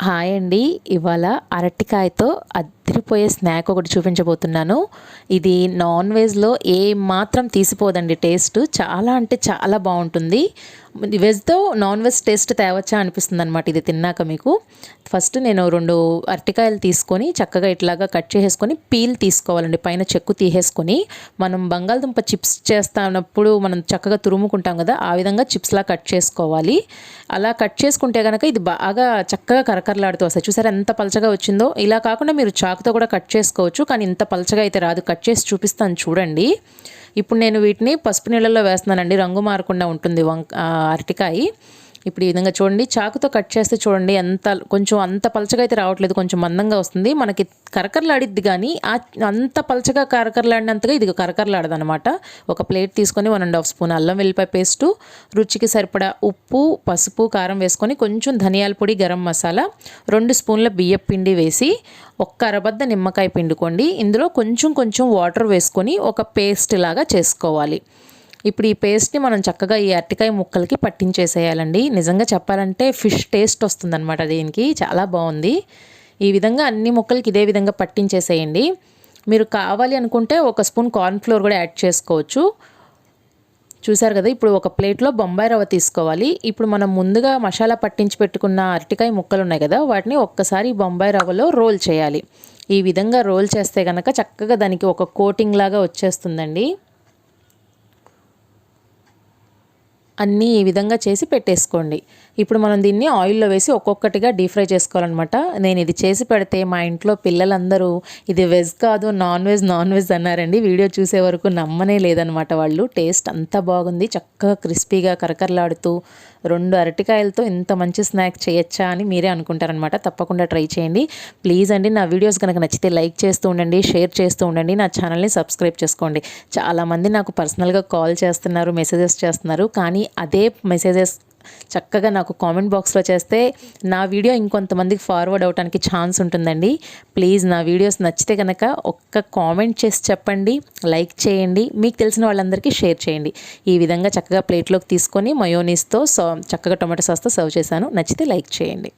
Hi అండి. ఇవాళ అరటికాయతో అదిరిపోయే స్నాక్ ఒకటి చూపించబోతున్నాను. ఇది నాన్ వెజ్లో ఏ మాత్రం తీసిపోదండి టేస్ట్. చాలా అంటే చాలా బాగుంటుంది. వెజ్తో నాన్ వెజ్ టేస్ట్ తేవచ్చా అనిపిస్తుంది అనమాట ఇది తిన్నాక మీకు. ఫస్ట్ నేను రెండు అరటికాయలు తీసుకొని చక్కగా ఇట్లాగా కట్ చేసేసుకొని పీల్ తీసుకోవాలండి పైన చెక్కు తీసేసుకొని. మనం బంగాళదుంప చిప్స్ చేస్తున్నప్పుడు మనం చక్కగా తురుముకుంటాం కదా ఆ విధంగా చిప్స్లా కట్ చేసుకోవాలి. అలా కట్ చేసుకుంటే కనుక ఇది బాగా చక్కగా కరకరలాడుతూ వస్తాయి. చూసారా ఎంత పలచగా వచ్చిందో? ఇలా కాకుండా మీరు చాకుతో కూడా కట్ చేసుకోవచ్చు కానీ ఇంత పలచగా అయితే రాదు. కట్ చేసి చూపిస్తాను చూడండి. ఇప్పుడు నేను వీటిని పసుపు నీళ్ళల్లో వేస్తున్నానండి. రంగు మారకుండా ఉంటుంది వంక అరటికాయ. ఇప్పుడు ఈ విధంగా చూడండి. చాకుతో కట్ చేస్తే చూడండి ఎంత కొంచెం అంత పలచగా అయితే రావట్లేదు. కొంచెం మందంగా వస్తుంది. మనకి కరకరలాడిద్ది కానీ అంత పలచగా కరకరలాడినంతగా ఇది కరకరలాడదనమాట. ఒక ప్లేట్ తీసుకొని వన్ అండ్ హాఫ్ స్పూన్ అల్లం వెల్లిపాయ పేస్టు రుచికి సరిపడా ఉప్పు పసుపు కారం వేసుకొని కొంచెం ధనియాల పొడి గరం మసాలా రెండు స్పూన్ల బియ్యం పిండి వేసి ఒక్క అరబద్ద నిమ్మకాయ పిండుకోండి. ఇందులో కొంచెం కొంచెం వాటర్ వేసుకొని ఒక పేస్ట్ లాగా చేసుకోవాలి. ఇప్పుడు ఈ పేస్ట్ని మనం చక్కగా ఈ అరటికాయ ముక్కలకి పట్టించేసేయాలండి. నిజంగా చెప్పాలంటే ఫిష్ టేస్ట్ వస్తుందన్నమాట దీనికి. చాలా బాగుంది. ఈ విధంగా అన్ని ముక్కలకి ఇదే విధంగా పట్టించేసేయండి. మీరు కావాలి అనుకుంటే ఒక స్పూన్ కార్న్ఫ్లోర్ కూడా యాడ్ చేసుకోవచ్చు. చూసారు కదా ఇప్పుడు ఒక ప్లేట్లో బొంబాయి రవ్వ తీసుకోవాలి. ఇప్పుడు మనం ముందుగా మసాలా పట్టించి పెట్టుకున్న అరటికాయ ముక్కలు ఉన్నాయి కదా వాటిని ఒక్కసారి బొంబాయి రవ్వలో రోల్ చేయాలి. ఈ విధంగా రోల్ చేస్తే కనుక చక్కగా దానికి ఒక కోటింగ్ లాగా వచ్చేస్తుందండి. అన్నీ ఈ విధంగా చేసి పెట్టేసుకోండి. ఇప్పుడు మనం దీన్ని ఆయిల్లో వేసి ఒక్కొక్కటిగా డీప్ ఫ్రై చేసుకోవాలన్నమాట. నేను ఇది చేసి పెడితే మా ఇంట్లో పిల్లలందరూ ఇది వెజ్ కాదు నాన్ వెజ్ నాన్ వెజ్ అన్నారండి. వీడియో చూసే వరకు నమ్మనే లేదనమాట వాళ్ళు. టేస్ట్ అంత బాగుంది. చక్కగా క్రిస్పీగా కరకరలాడుతూ రెండు అరటికాయలతో ఇంత మంచి స్నాక్ చేయొచ్చా అని మీరే అనుకుంటారనమాట తప్పకుండా ట్రై చేయండి. ప్లీజ్ అండి నా వీడియోస్ కనుక నచ్చితే లైక్ చేస్తూ ఉండండి షేర్ చేస్తూ ఉండండి నా ఛానల్ని సబ్స్క్రైబ్ చేసుకోండి. చాలామంది నాకు పర్సనల్గా కాల్ చేస్తున్నారు మెసేజెస్ చేస్తున్నారు. కానీ కానీ అదే మెసేజెస్ చక్కగా నాకు కామెంట్ బాక్స్లో చేస్తే నా వీడియో ఇంకొంతమందికి ఫార్వర్డ్ అవడానికి ఛాన్స్ ఉంటుందండి. ప్లీజ్ నా వీడియోస్ నచ్చితే కనుక ఒక్క కామెంట్ చేసి చెప్పండి లైక్ చేయండి మీకు తెలిసిన వాళ్ళందరికీ షేర్ చేయండి. ఈ విధంగా చక్కగా ప్లేట్లోకి తీసుకొని మయోనీస్తో చక్కగా టొమాటో సాస్తో సర్వ్ చేశాను. నచ్చితే లైక్ చేయండి.